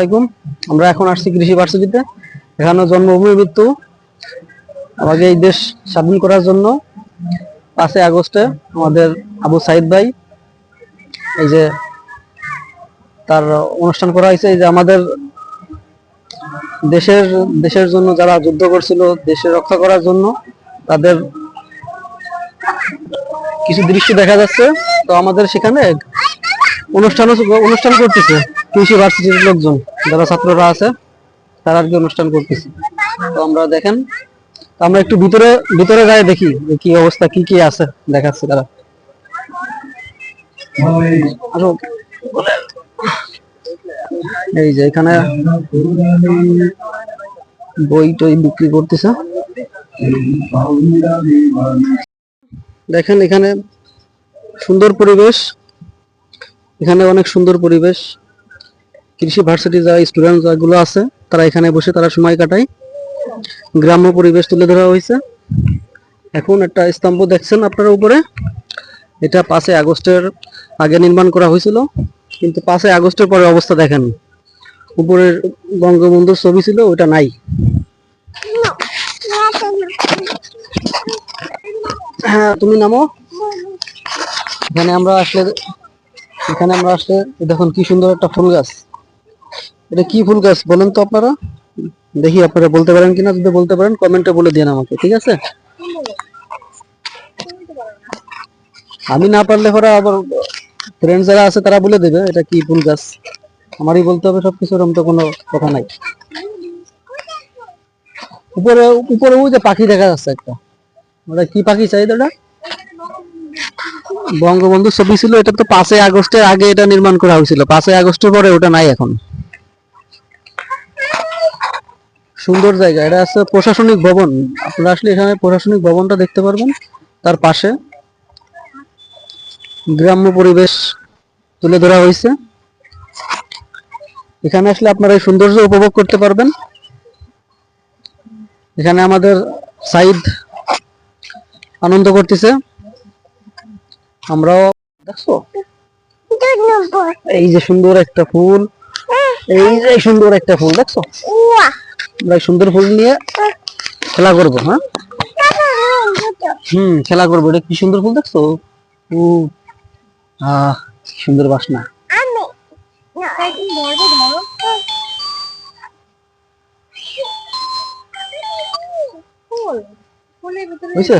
আলাইকুম। আমরা এখন আসছি কৃষি ভার্সিটিতে। এখানে জন্মভূমি মৃত্যু। আমাকে এই দেশ স্বাধীন করার জন্য পাঁচই আগস্টে আমাদের আবু সাইদ ভাই এই যে তার অনুষ্ঠান করা হয়েছে। এই যে আমাদের দেশের দেশের জন্য যারা যুদ্ধ করছিল, দেশে রক্ষা করার জন্য তাদের কিছু দৃশ্য দেখা যাচ্ছে। তো আমাদের সেখানে অনুষ্ঠান অনুষ্ঠান করতেছে কৃষি ভার্সিটির লোকজন। যারা ছাত্ররা আছে, তারা আর কি অনুষ্ঠান করতেছে। তো আমরা দেখেন আমরা একটু ভিতরে ভিতরে যাই দেখি কি অবস্থা, কি কি আছে দেখাচ্ছে তারা। এই যে এখানে বই টই বিক্রি করতেছে। দেখেন এখানে সুন্দর পরিবেশ। এখানে অনেক সুন্দর পরিবেশ। কৃষি ভার্সিটি যারা স্টুডেন্ট যাগুলো আছে, তারা এখানে বসে তারা সময় কাটায়। গ্রাম্য পরিবেশ তুলে ধরা হয়েছে। এখন একটা স্তম্ভ দেখছেন আপনারা উপরে? এটা পাঁচই আগস্টের আগে নির্মাণ করা হয়েছিল, কিন্তু পাঁচই আগস্টের পরে অবস্থা দেখেন। উপরের বঙ্গবন্ধুর ছবি ছিল ওটা নাই। হ্যাঁ তুমি নামো। এখানে আমরা আসলে এখানে আমরা আসলে দেখুন কি সুন্দর একটা ফুল গাছ। এটা কি ফুল গাছ বলেন তো আপনারা? দেখি আপনারা বলতে পারেন কিনা, যদি বলতে পারেন, কমেন্টে বলে দিন আমাকে, ঠিক আছে? আমি না পারলে পরে আবার ফ্রেন্ড যারা আছে তারা বলে দেবে, এটা কি ফুল গাছ? আমারই বলতে হবে সবকিছু এরকম তো কোনো কথা নাই। উপরে উপরে ওই যে পাখি দেখা যাচ্ছে একটা। ওটা কি পাখি চাই ওটা বঙ্গবন্ধু ছবি ছিল, এটা তো পাঁচই আগস্টের আগে এটা নির্মাণ করা হয়েছিল। পাঁচই আগস্টের পরে ওটা নাই এখন। সুন্দর জায়গা। এটা আছে প্রশাসনিক ভবন। আপনারা আসলে এখানে প্রশাসনিক ভবনটা দেখতে পারবেন তার পাশে। গ্রাম্য পরিবেশ তুলে ধরা হয়েছে। এখানে আসলে আপনারা এই সৌন্দর্য উপভোগ করতে পারবেন। এখানে আমাদের সাইদ আনন্দ করতেছে। আমরাও দেখছ? এই যে সুন্দর একটা ফুল। এই যে সুন্দর একটা ফুল, দেখছ? আমরা সুন্দর ফুল নিয়ে খেলা করব হ্যাঁ? হুম খেলা করব। এটা কি সুন্দর ফুল দেখছ? ও আহ কি সুন্দর বাসনা। হয়েছে?